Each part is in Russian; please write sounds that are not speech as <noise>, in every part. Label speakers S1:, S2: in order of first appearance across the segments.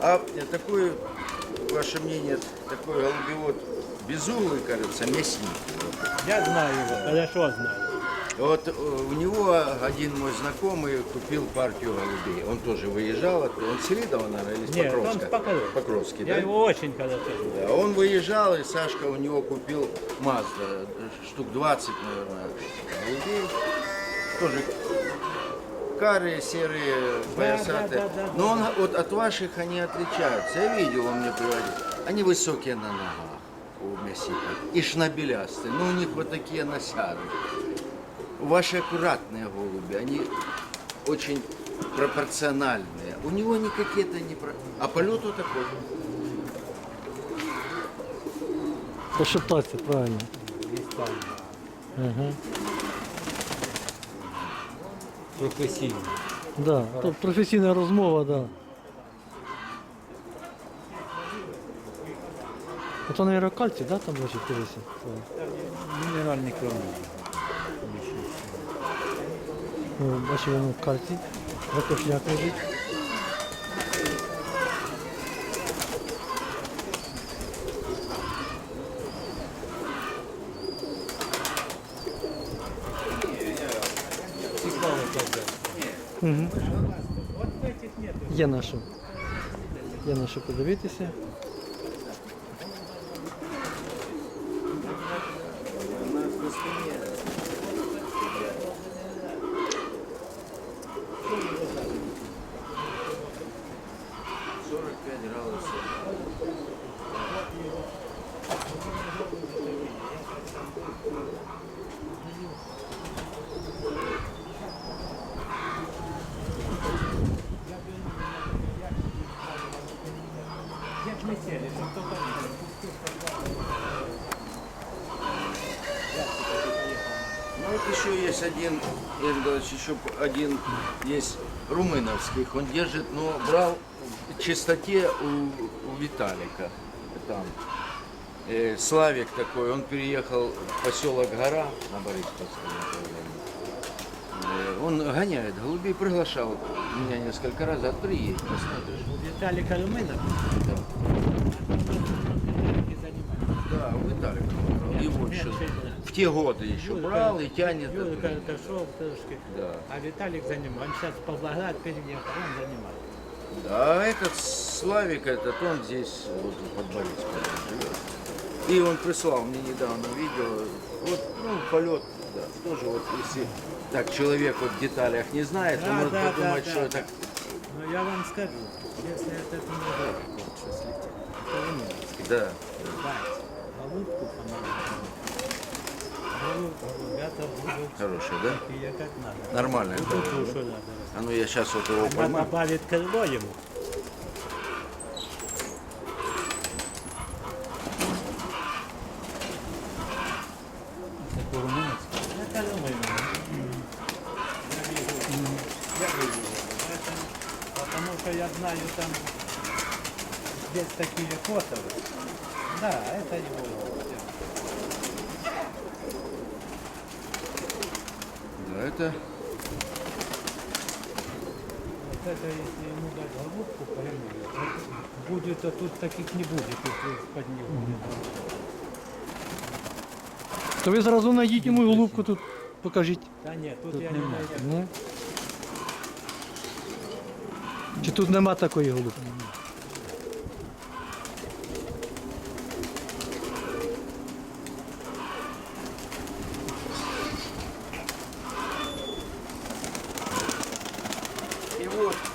S1: А э, такой, ваше мнение, такой голубевод безуглый, кажется, мясник.
S2: Я знаю его, хорошо знаю.
S1: Вот э, у него один мой знакомый купил партию голубей. Он тоже выезжал, он с Селидова, наверное, или с
S2: Нет, он
S1: Покровска?
S2: с Покровска.
S1: Покровский,
S2: Я
S1: да?
S2: его очень хорошо знаю.
S1: Да, он выезжал, и Сашка у него купил Мазда, штук 20, наверное, голубей. Тоже карые, серые, полосатые.
S2: да, да, да,
S1: Но он, вот от ваших они отличаются. Я видел, он мне приводил. Они высокие на ногах у мясника. И шнабелястые. Но у них вот такие носяры. Ваши аккуратные голуби, они очень пропорциональные. У него они какие-то не... про- А полет вот такой.
S3: Пошептаться, правильно. Ага.
S2: професійно.
S3: Да, то професійна розмова, так. Да. А то, мабуть, кальці, да, там лежить
S2: колись? Мінеральні
S3: кормі. Бачу, воно кальцій, затошняк лежить. Угу. Є на що. Є на що подивитися.
S2: Як ми сели, щоб то там.
S1: Ну вот еще есть один, Игорь Николаевич, еще один есть румыновских. Он держит, но брал в чистоте у, у Виталика. Там. Э, Славик такой, он переехал в поселок Гора на Борисовском направлении. Э, Он гоняет голубей, приглашал меня несколько раз, а приедь, посмотришь.
S2: Віталій Калюмина.
S1: Да, да у Виталика. Его еще те годы еще брал и тянет.
S2: Юрка
S1: это.
S2: трошки.
S1: Да.
S2: А Виталик занимает. Он сейчас в Павлоград переехал, он занимает.
S1: А этот Славик, этот, он здесь, вот под Борисполем живет. И он прислал мне недавно видео, вот, ну, полет, да, тоже вот, если так человек вот в деталях не знает,
S2: Да,
S1: он может
S2: да,
S1: подумать,
S2: да,
S1: что
S2: да.
S1: это...
S2: Но я вам скажу, если этот не вот что то Румыновский.
S1: Да,
S2: Дать голубку помогать.
S1: Хороший, да?
S2: такие, как надо.
S1: Нормально.
S2: Будут
S1: это,
S2: душу
S1: да?
S2: надо.
S1: А ну я сейчас вот его поймаю.
S2: добавит крыло ему. Потому что я знаю там здесь такие фото. Да, это его.
S1: Да, это...
S2: Вот это если ему дать голубку прямую, будет, а тут таких не будет, если под него не дать.
S3: То ви зразу знайдіть йому голубку тут, покажіть.
S2: Та ні, тут,
S3: Тут
S2: я не
S3: нема.
S2: знаю.
S3: Ні? Чи тут нема такої голубки?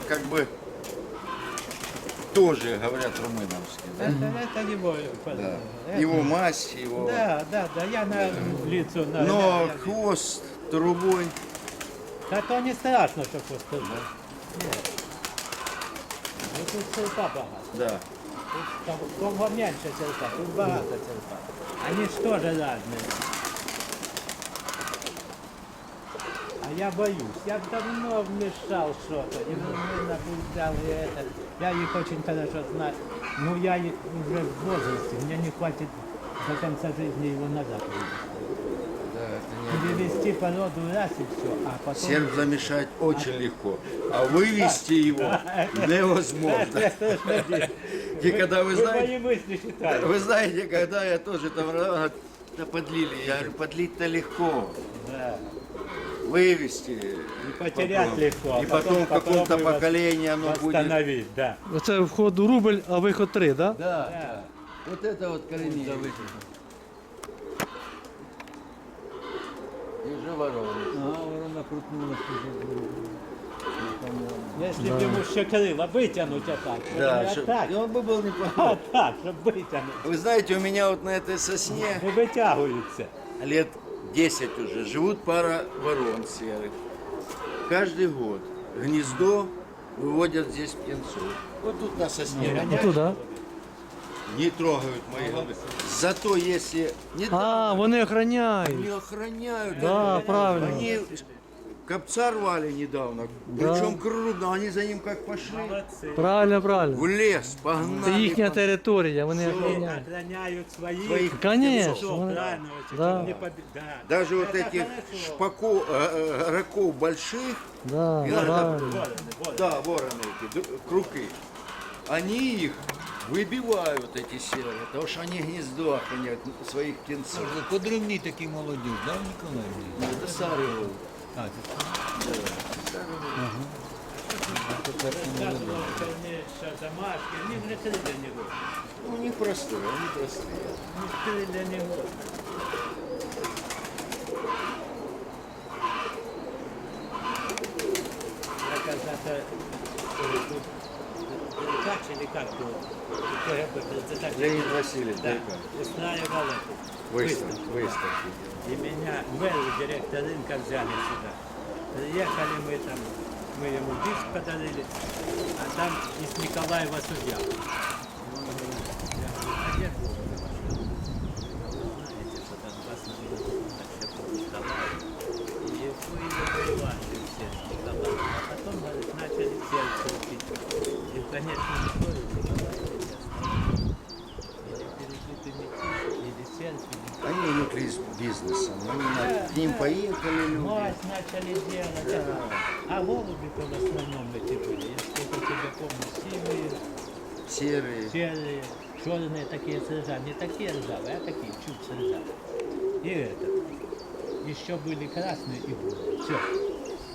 S1: Как бы, тоже, говорят, румыновский, да?
S2: Это, это его.
S1: Да.
S2: это-
S1: Его мазь, его...
S2: Да, да, да, я на лицо на.
S1: Но
S2: я-
S1: хвост трубой.
S2: Та то не страшно, що поступить. Ні. Ну тут серпа багато.
S1: Да.
S2: Тут там того менше серпа, тут багато серпа. Они ж теж разные. А я боюсь. Я давно вмешал что-то. И мы наблюдали это. Я их очень хорошо знаю. Но я и уже в возрасте. Мне не хватит до конца жизни его назад. Перевести породу раз и все, а потом...
S1: Серб замешать очень легко, а вывести его невозможно. И когда вы знаете, вы знаете, когда я тоже там да подлили, я говорю, подлить-то легко. Вывести.
S2: И потерять
S1: попробуй.
S2: легко. а
S1: И потом в каком-то поколении оно будет.
S2: Восстановить, да.
S3: Оце вход рубль, а виход три, да?
S1: Да, вот это вот коренье. И уже вороны.
S2: Если бы ему ще крыло вытянуть а так,
S1: Да, чтоб-
S2: так,
S1: и он бы был <laughs>
S2: а
S1: неплохой.
S2: так, чтобы вытянуть.
S1: Вы знаете, у меня вот на этой сосне
S2: Не вытягиваются.
S1: лет 10 уже живут пара ворон серых. Каждый год гнездо выводят здесь птенцов. Вот тут на сосне.
S3: Ну туди.
S1: Не трогают мои голубы. Зато если не
S3: А, вони
S1: они
S3: охороняють.
S1: охраняют.
S3: Да,
S1: они-
S3: правильно.
S1: Они копца рвали недавно. Причем крупно. Они за ним как пошли.
S2: Молодцы.
S3: Правильно,
S1: В
S3: правильно.
S1: лес,
S3: Це
S1: погнали.
S3: їхня
S1: по-
S3: територія, вони
S2: Они
S3: охороняють.
S2: охраняют своих.
S1: Своих
S3: Конечно,
S2: птенцов,
S3: вони-
S2: правильно, очень,
S3: Да.
S2: чтобы не поби- да.
S1: Даже вот
S2: Это
S1: этих
S2: хорошо.
S1: шпаков, э, э, раков больших,
S3: Да,
S1: И надо
S3: правильно.
S2: Вороны, вороны.
S1: да, вороны эти, д- круки, они их выбивают, эти серые, потому что они гнездо охраняют своих птенцов.
S4: Подрывни такие молодежь, да, Николаевна?
S1: Ну, Это старые голуби.
S4: А,
S2: они же крылья не год.
S1: Ну, них простые, они простые.
S2: Ну, крылья не год. Я когда-то Деркач или как был, председатель,
S1: Леонид Васильевич,
S2: да, устраивал эту
S1: Выставки, выставки.
S2: И меня Вэлл, директор рынка, взяли сюда. Приехали мы там, мы ему диск подарили, а там из Николаева судья. И он говорит, я говорю, а где был? Знаете, что там вас вообще был Николаев. И были ваши все с Николаем. А потом, говорит, начали сердце учить. И в конечном итоге Николаев или пережитый метис, или сердце, или
S1: Они увлеклись бизнесом, они на- к поехали люди.
S2: Мать начали делать. это. А голуби-то в основном эти были. Я сколько тебя помню, сивые,
S1: Серые.
S2: серые, черные такие с ржавыми. Не такие ржавые, а такие чуть с ржавыми. И это. Еще были красные и бурые. Все.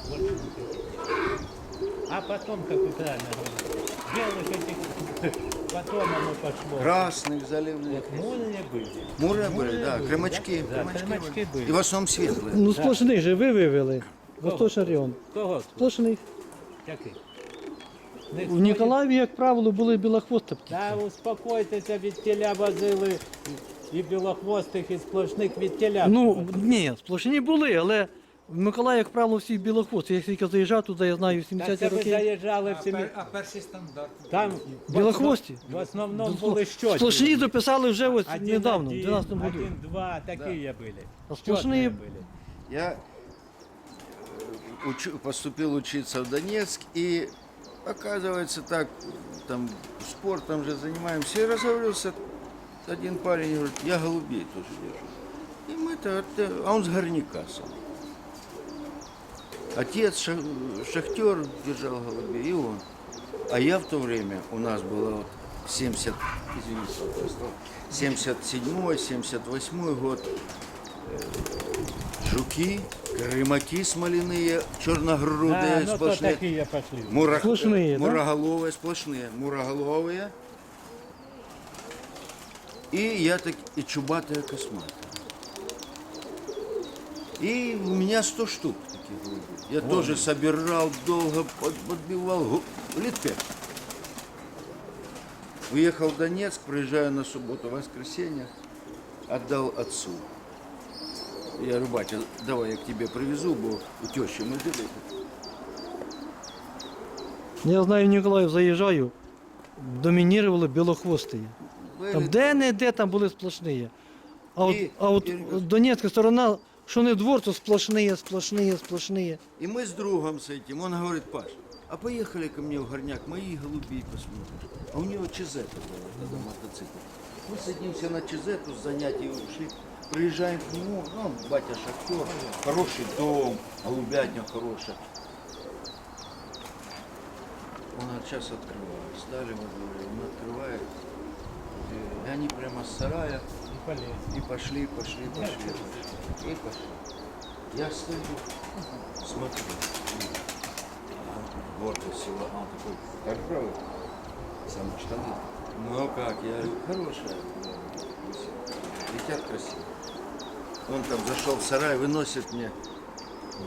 S2: Больше никаких. А потом, как вы правильно говорите, белых этих, <laughs> потом оно пошло.
S1: Красных заливных.
S2: Вот муры были.
S1: Муры были, да,
S2: были,
S1: кремачки.
S2: Да, кремачки были.
S1: И в основном светлые.
S3: Ну, сплошний же ви вивели. Восточний район.
S2: Кого?
S3: Сплошний.
S2: Який?
S3: В Ніколаєві, як правило, були білохвості птиці.
S2: Та успокойтеся, від теля возили і білохвостих, і сплошних від теля.
S3: Ну, ні, сплошні були, але в Миколаї, як правило, всі білохвості. Я тільки заїжджав туди, я знаю, в
S2: Та
S3: 70-ті
S2: це ви
S3: роки.
S2: заїжджали в
S4: а,
S2: сім'ї.
S4: пер- а перший стандарт.
S2: Там
S3: Білохвості.
S2: В основному були щотки.
S3: Сплошні дописали вже ось
S2: Один,
S3: недавно, в
S2: один,
S3: 12 году.
S2: Один, два, такие были.
S3: А сплошные-
S2: Чётные были.
S1: Я э, учу- поступил учиться в Донецк, и оказывается так, там спортом же занимаемся, и разговорился один парень, говорит, я голубей тоже держу. И мы-то, от- а он с горняка сам. Отец ша- шахтер держал голубей, и он. А я в то время, у нас было вот 70, извините, пожалуйста, 77 78 год, жуки, гримаки смоляные, черногрудые,
S2: А, ну
S1: сплошные,
S2: такие пошли.
S1: мура-
S3: Сплошные, да?
S1: муроголовые, сплошные, муроголовые. И я так, и чубатая косматая. И у меня 100 штук таких голубей. Я тоже собирал долго, под- подбивал, лет пять. Уехал в Донецк, приезжаю на субботу, воскресенье, отдал отцу. Я говорю, батя, давай я к тебе привезу, бо у тещи мы жили.
S3: Я знаю, в Ніколаїв заїжджаю, домінірували білохвості. Там де-не-де там були сплошні. А от,
S1: І-
S3: а от
S1: і-
S3: Донецька сторона, що не двор, то сплошні, сплошні, сплошні.
S1: И мы с другом с этим, он говорит, Паш, а поехали ко мне в горняк, мои голубей посмотришь. А у него Чизета была тогда мотоцикл. Мы садимся на Чизету с занятий ушли, приезжаем к нему, ну, он батя шахтер, хороший дом, голубятня хорошая. Он говорит, сейчас открывает. Стали мы говорим, он открывает. И они прямо с сарая
S2: И полез.
S1: и пошли, пошли, пошли, пошли. И пошли. Я стою, смотрю. Гордость села. А он такой, так правый? Сам штаны. Ну как, я говорю, хорошая. Летят красиво. Он там зашел в сарай, выносит мне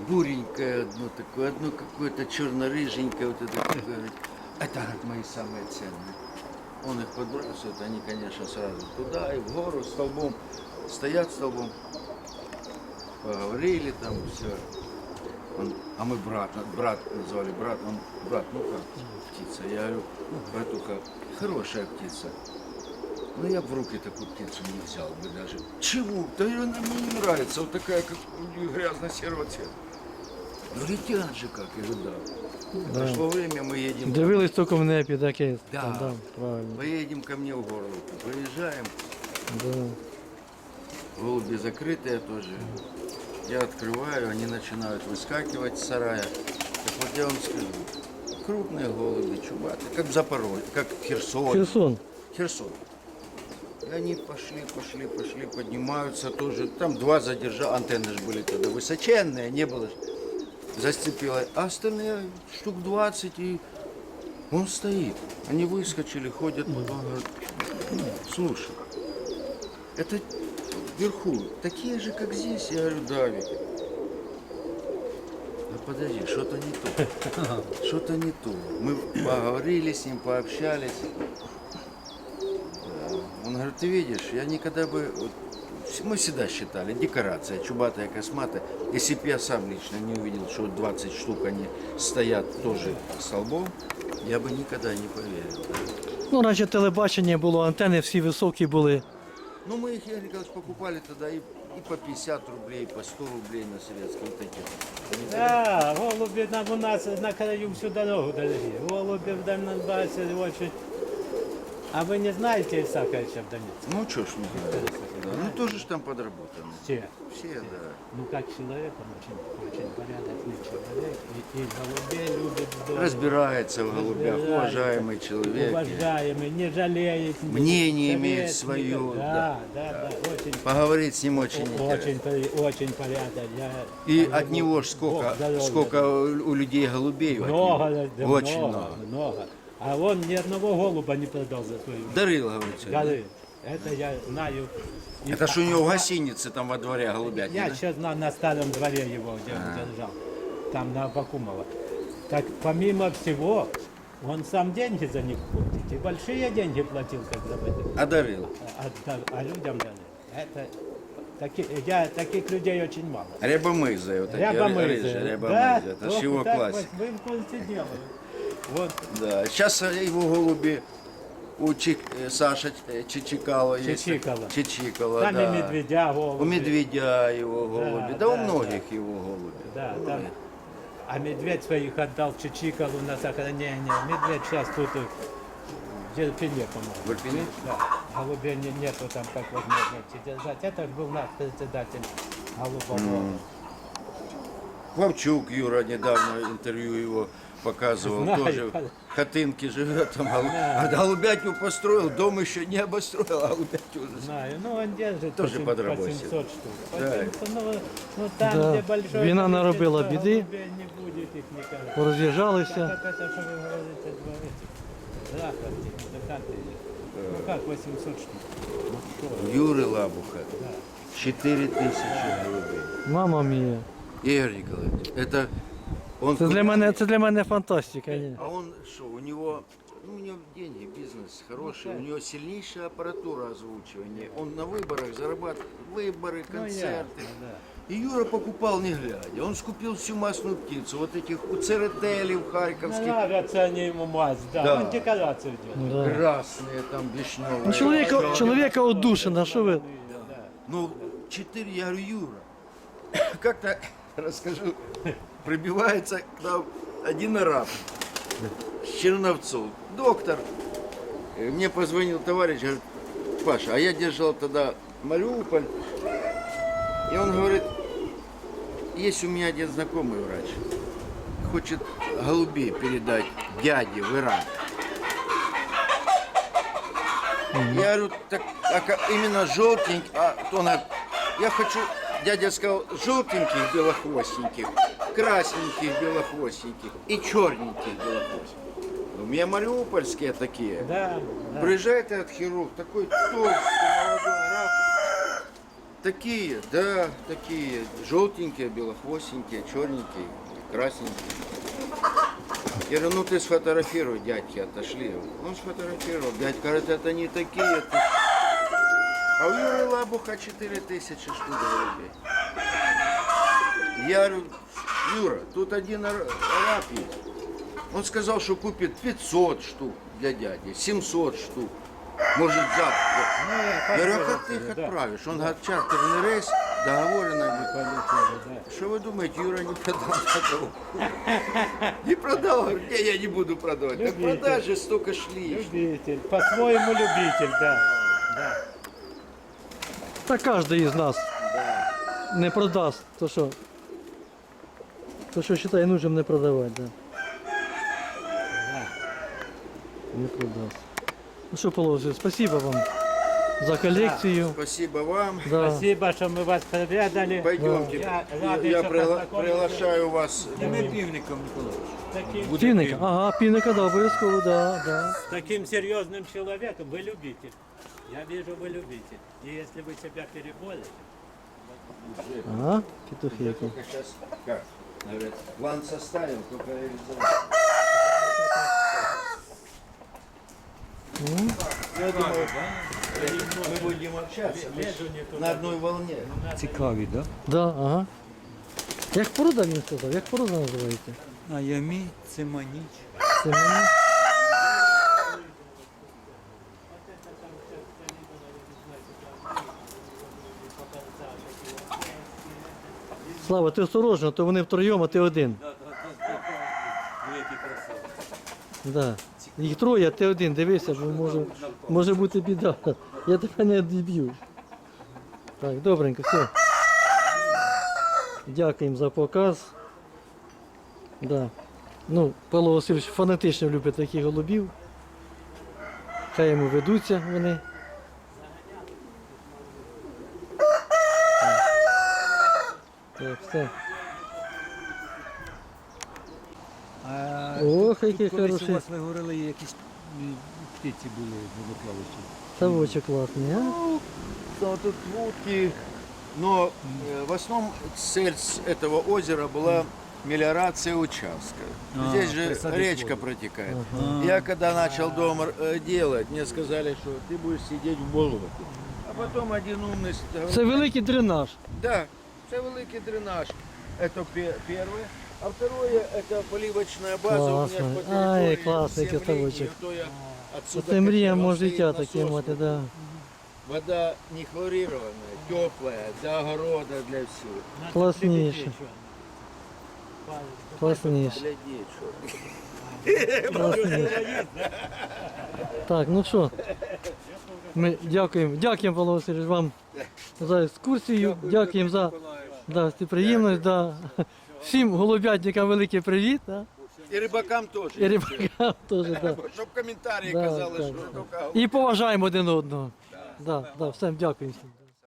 S1: буренькое одно такое, одно какое-то черно-рыженькое, вот это такое, это говорит, мои самые ценные. Он их подбрасывает, они, конечно, сразу туда и в гору столбом, стоят столбом, поговорили там все. Он, а мы брат, брат назвали брат, он брат, ну как птица? Я говорю, братуха, хорошая птица. Ну я в руки такую птицу не взял бы даже. Чего? Да она мне не нравится, вот такая, как грязно-серого цвета. Ну летят же как, я говорю, да. Прошло время, мы едем.
S3: Дивились тільки в небі, таке.
S1: Да.
S3: Там, да, правильно.
S1: Поедем ко мне в город. Приезжаем,
S3: Да.
S1: голуби закрытые тоже. Я открываю, они начинают выскакивать с сарая. Так вот я вам скажу, крупные голуби, чубатые, как в Запорожье, как в Херсоне.
S3: Херсон.
S1: Херсон. И они пошли, пошли, пошли, поднимаются тоже. Там два задержал, антенны же были тогда высоченные, не было. ж. Зацепило. А остальные штук 20 и он стоит. Они выскочили, ходят. Он говорит, «Ну, слушай, это вверху такие же, как здесь. Я говорю, да, Витя. Да подожди, что-то не то. <laughs> Что-то не то. Мы поговорили с ним, пообщались. Он говорит, ты видишь, я никогда бы... вот, мы всегда считали, декорация, чубатая, косматая. Если бы я сам лично не увидел, что вот 20 штук они стоят тоже столбом, я бы никогда не поверил.
S3: Ну, раніше телебачення було, антени всі високі були.
S1: Ну, мы их, Игорь Николаевич, покупали тогда и, и по 50 рублей, и по 100 рублей на советском вот эти.
S2: Да, голуби нам у нас на краю всю дорогу дорогие. Голуби в Донбассе очень... А вы не знаете Исаковича в Донецке?
S1: Ну, что ж не знаю. Да, Ну, тоже ж там подработаны.
S2: Все.
S1: Все, да.
S2: Ну, как человек, он очень, очень порядочный человек. И, и голубей любит здорово.
S1: Разбирается в голубях,
S2: Разбирается.
S1: уважаемый человек.
S2: Уважаемый, не жалеет.
S1: Мнение имеет свое,
S2: дает. Да, да, да, очень,
S1: Поговорить с ним очень
S2: очень,
S1: интересно.
S2: при- очень порядок. Я,
S1: И от него ж
S2: Бог
S1: сколько,
S2: здоровья
S1: сколько у людей голубей. от
S2: Много,
S1: него.
S2: да,
S1: Очень
S2: много,
S1: много.
S2: много. А он ни одного голуба не продал за свою.
S1: Дарил, говорится.
S2: Горы. Это я знаю.
S1: Это ж у него в гостинице там во дворе голубятни,
S2: Я
S1: да?
S2: сейчас на, на старом дворе его, где он держал, там на Абакумова. Так помимо всего, он сам деньги за них платит. И большие деньги платил, как заводил.
S1: А дарил.
S2: А, а- а людям дали. Это таки, я, таких людей очень мало.
S1: Рябомызы, вот
S2: Рябомызы.
S1: рыжие
S2: Да,
S1: рябомызы. Это ж его классика.
S2: Вы в курсе дела. <laughs> Вот
S1: Да. Сейчас его голуби у Чик- э, Саша э, Чичикало есть.
S2: Чичикало.
S1: Чичикало,
S2: там
S1: да.
S2: и медведя голуби.
S1: У медведя его голуби, да,
S2: да,
S1: у многих его голуби.
S2: Да, там. А медведь своих отдал Чичикалу на сохранение. Медведь сейчас тут э, в Ирпене, по-моему.
S1: В Ирпене?
S2: Да. Голубей не- нету там как возможности держать. Это был наш председатель голубого.
S1: Вовчук Юра недавно интервью его показывал,
S2: Знаю.
S1: тоже в хатынке живет, там, голу- а голубятню построил, дом еще не обостроил, а голубятню уже.
S2: Знаю, ну он держит
S1: Тоже
S2: по, сем-
S1: подработал.
S2: по 700 штук. По
S1: Да.
S2: 700, ну, ну там,
S3: Да.
S2: где большой
S3: Вина наробила беды.
S2: не будет их никогда.
S3: Пороз'їжджалися.
S2: Как это, что вы говорите, два этих? Заходи, да как ты? Ну как 800 штук? Ну?
S1: Юры Лабуха, 4 тысячи голубей.
S3: Мама мія.
S1: Игорь Николаевич, это он...
S3: Це для мене, це для мене фантастика. Ні.
S1: А он что, у него, ну, у него деньги, бизнес хороший, у него сильнейшая аппаратура озвучивания. Он на выборах зарабатывает, выборы,
S2: Ну,
S1: концерты.
S2: ясно, да.
S1: И Юра покупал не глядя. Он скупил всю масную птицу, вот этих у церетелей харьковских,
S2: Нравятся они ему мазь, да.
S1: Да.
S2: Он декорацию делает.
S3: Да.
S1: красные, там вишневые.
S3: Ну, чоловіка, чоловіка одушина, що ви?
S1: Ну, четыре, я говорю, Юра, <coughs> как-то, <coughs> расскажу, прибивается к нам один араб. с Черновцов. Доктор. Э, Мне позвонил товарищ, говорит, Паша, а я держал тогда Мариуполь. И он говорит, есть у меня один знакомый врач. Хочет голубей передать дяде в Иран. Я говорю, так а именно желтенький, а то она, я хочу, дядя сказал, желтеньких белохвостеньких, красненьких белохвостеньких и черненьких белохвостеньких. У меня мариупольские такие.
S2: Да, да.
S1: Приезжает этот хирург, такой толстый, молодой раб. Такие, да, такие, желтенькие, белохвостенькие, черненькие, красненькие. Я говорю, ну ты сфотографируй, дядьки отошли. Он сфотографировал, дядька говорит, это не такие. это- А у Юры Лабуха 4000 штук голубей. Я говорю, Юра, тут один ар- араб есть. Он сказал, что купит 500 штук для дяди, 700 штук. Может завтра. Я говорю, а как ты их отправишь? Он говорит, чартерный рейс, договорено. Что вы думаете, Юра не продал такого? <laughs> Не продал, не, я не буду продавать. Так
S2: Любитель.
S1: продажи столько шли.
S2: Любитель. По-своему любитель, да. да.
S3: Та кожен із нас не продасть. То що? То що вважає нужним не продавати, да. Не продасть. Ну що, Полосі, спасибо вам за колекцію.
S1: Спасибо вам.
S3: Да.
S2: Спасибо, что мы вас проведали.
S1: Пойдемте.
S2: Я
S1: Я,
S2: рад,
S1: я
S2: что
S1: пригла-
S2: познакомился.
S1: приглашаю вас.
S4: Та ми півником, Миколаївич.
S2: Таким,
S3: Півника? Ага, півника, да, обов'язково, да, да.
S2: таким серьезным человеком вы любитель. Я вижу, вы любитель. И если вы себя переболите,
S3: Ага, петухи. які.
S1: Только сейчас как? Говорят, план составил, только реализовал. Я думаю, мы будем общаться мы ж на одной волне.
S4: Цікаві, да?
S3: Да, ага. Як порода він сказав? Як порода
S4: називаєте? А ямі, циманіч.
S3: Це мені. Слава, ти осторожно, то вони втроєм, а ти один. Да. Їх троє, а ти один, дивися, бо може, може бути біда. Я тебе не відб'ю. Так, добренько, все. Дякуємо за показ. Да. Ну, Павло Васильович фанатично любить таких голубів. Хай йому ведуться вони. Так, все.
S4: А
S3: Ох,
S4: тут
S3: який
S4: колись
S3: хороший.
S4: у вас ви говорили, якісь м, птиці були водоплавачі.
S3: Совочок класний, а?
S1: Да, тут утки. Но э, в основном цель с этого озера была мелиорация участка.
S4: А,
S1: Здесь же
S4: присадить
S1: речка
S4: воду.
S1: протекает. Я когда начал дом э, делать, мне сказали, что ты будешь сидеть в болоте. А потом один умный сказал,
S3: Це великий дренаж.
S1: Да, це великий дренаж. Это пе- первое. А второе, это поливочная база у меня
S3: Классно.
S1: по
S3: Ай,
S1: территории
S3: классный
S1: семь
S3: каталочек.
S1: линий. А то я отсюда
S3: Це мрія
S1: качал,
S3: мого
S1: стоит
S3: життя
S1: насос
S3: таке мати, да.
S1: Вода не хлорированная, теплая, для огорода, для всего.
S2: надо
S3: Класснейше.
S2: любитель, чё.
S3: Класніше.
S1: Для дичь.
S3: Класніше. Так, ну що, ми дякуємо, дякуємо, Павло Васильович, вам за екскурсію, дякуємо за да, приємність. Да. Всім голубятникам великий привіт. Да.
S1: І рибакам теж.
S3: І рибакам теж. Да.
S1: Щоб коментарі
S3: Да,
S1: казали,
S3: так.
S1: що тільки
S3: І поважаємо один одного. Да, да, всім дякую. всім.